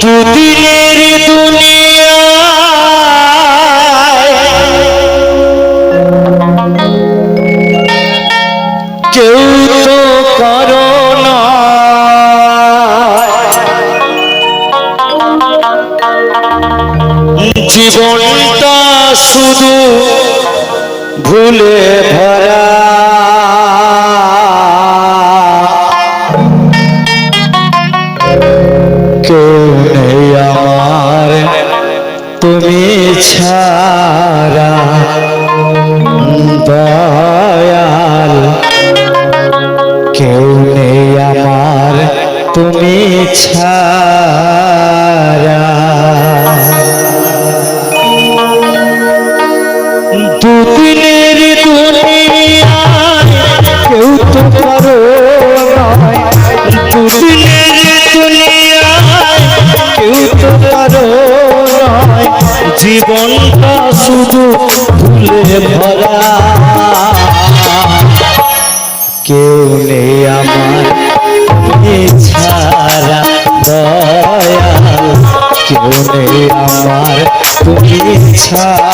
দুদিনের দুনিয়া? কেউ তো করো না। জীবনটা শুধু ভুলে ভরা। ছাড়া। দুদিনের কেউ তো পারো নয় কেউ তো পারো নয় জীবনটা শুধু ভুলে ভরা। কেউ নেই আমার কেউ আমার তুমি ছাড়া।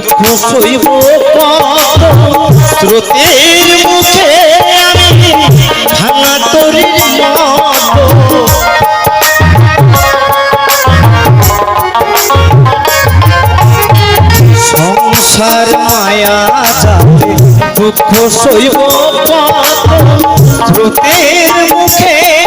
দুঃখ সইব কত স্রোতের মুখে আমি ভাঙা তরির সংসার মায়া যাতে দুঃখ সইব স্রোতের মুখে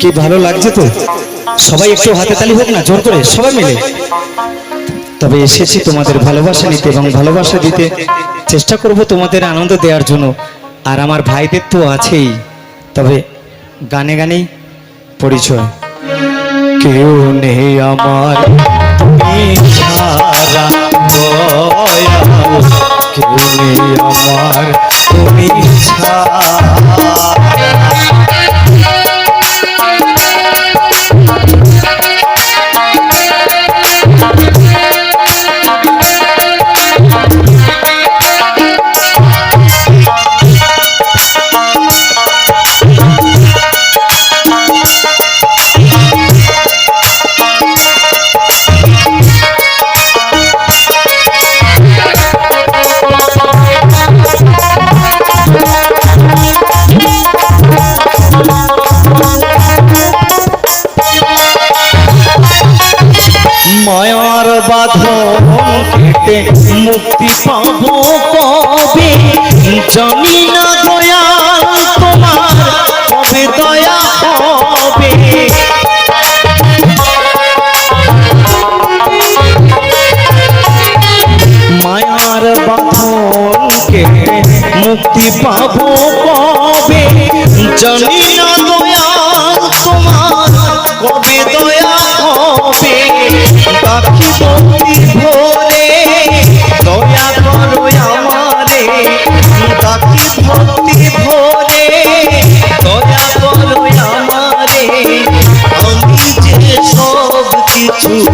কি ভালো লাগছে তো? সবাই একটু হাতে তালি হোক না, জোর করে, সবাই মিলে। তবে এসেছি তোমাদের ভালোবাসা নিতে এবং ভালোবাসা দিতে। চেষ্টা করব তোমাদের আনন্দ দেওয়ার জন্য। আর আমার ভাইদের তো আছেই। তবে গানে গানেই পরিচয়। কেউ নেই আমার। কেউ নেই আমার। তুমি মুক্তি পাবো কবে? জানি না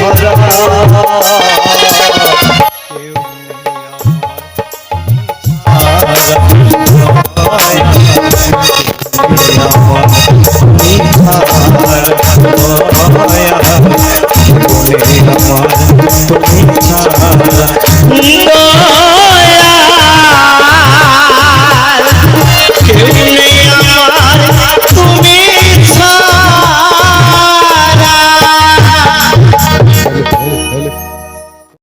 Yeah.